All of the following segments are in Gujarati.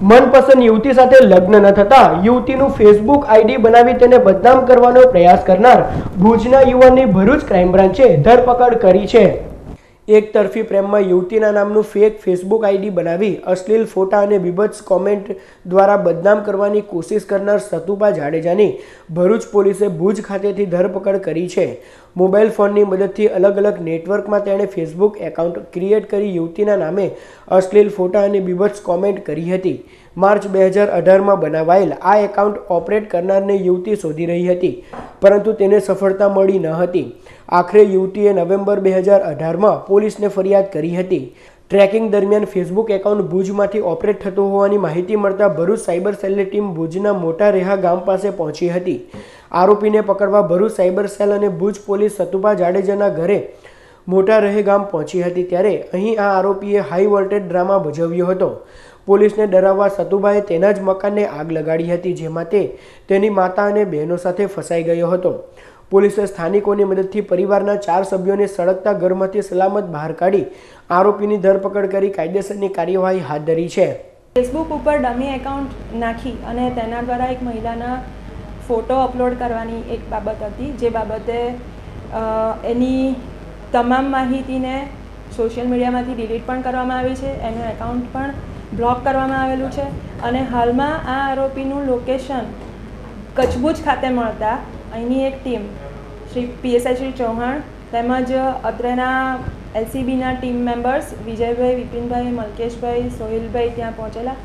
મનપસંદ યુવતી સાથે લગ્ન ન થતા યુવતીનું ફેસબુક આઈડી બનાવી તેને બદનામ કરવાનો પ્રયાસ કરનાર ભુજના યુવાનની ભરૂચ ક્રાઇમ બ્રાન્ચે ધરપકડ કરી છે. એક તરફી પ્રેમમાં યુવતીના નામનું ફેક ફેસબુક આઈડી બનાવી અશ્લીલ ફોટા અને બીભત્સ કોમેન્ટ દ્વારા બદનામ કરવાની કોશિશ કરનાર સતુભા જાડેજાની ભરૂચ પોલીસે ભુજ ખાતેથી ધરપકડ કરી છે. મોબાઈલ ફોનની મદદથી અલગ અલગ નેટવર્કમાં તેણે ફેસબુક એકાઉન્ટ ક્રિએટ કરી યુવતીના નામે અશ્લીલ ફોટા અને બીભત્સ કોમેન્ટ કરી હતી. માર્ચ બે હજાર અઢારમાં બનાવાયેલ આ એકાઉન્ટ ઓપરેટ કરનારને યુવતી શોધી રહી હતી, પરંતુ તેને સફળતા મળી ન હતી. આખરે યુવતીએ નવેમ્બર બે હજાર અઢારમાં પોલીસને ફરિયાદ કરી હતી. ટ્રેકિંગ દરમિયાન ફેસબુક એકાઉન્ટ ભુજમાંથી ઓપરેટ થતું હોવાની માહિતી મળતા ભરૂચ સાયબર સેલની ટીમ ભુજના મોટા રેહા ગામ પાસે પહોંચી હતી. આરોપીને પકડવા ભરૂચ સાયબર સેલ અને ભુજ પોલીસ સતુભા જાડેજાના ઘરે મોટા રહે ગામ પહોંચી હતી ત્યારે અહીં આ આરોપીએ હાઈ વોલ્ટેજ ડ્રામા ભજવ્યો હતો. પોલીસને ડરાવવા સતુભાએ તેના જ મકાનને આગ લગાડી હતી, જેમાં તે તેની માતા અને બહેનો સાથે ફસાઈ ગયો હતો. પોલીસે સ્થાનિકોની મદદથી પરિવારના ચાર સભ્યોને સળગતા ઘરમાંથી સલામત બહાર કાઢી આરોપીની ધરપકડ કરી કાયદેસરની કાર્યવાહી હાથ ધરી છે. ફેસબુક ઉપર ડમી એકાઉન્ટ નાખી અને તેના દ્વારા એક મહિલાના ફોટો અપલોડ કરવાની એક બાબત હતી, જે બાબતે એની તમામ માહિતીને સોશિયલ મીડિયામાંથી ડિલીટ પણ કરવામાં આવી છે, એનું એકાઉન્ટ પણ બ્લોક કરવામાં આવેલું છે અને હાલમાં આ આરોપીનું લોકેશન કચ્છભુજ ખાતે મળતા અહીંની એક ટીમ, શ્રી પીએસઆઈ શ્રી ચૌહાણ તેમજ અત્રેના એલસીબીના ટીમ મેમ્બર્સ વિજયભાઈ, વિપિનભાઈ, મલકેશભાઈ, સોહિલભાઈ ત્યાં પહોંચેલા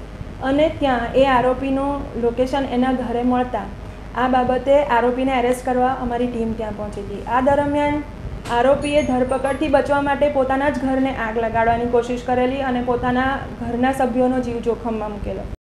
અને ત્યાં એ આરોપીનું લોકેશન એના ઘરે મળતા આ બાબતે આરોપીને એરેસ્ટ કરવા અમારી ટીમ ત્યાં પહોંચી હતી. આ દરમિયાન આરોપીએ ધરપકડથી બચવા માટે પોતાના જ ઘરને આગ લગાડવાની કોશિશ કરેલી અને પોતાના ઘરના સભ્યોનો જીવ જોખમમાં મૂકેલો.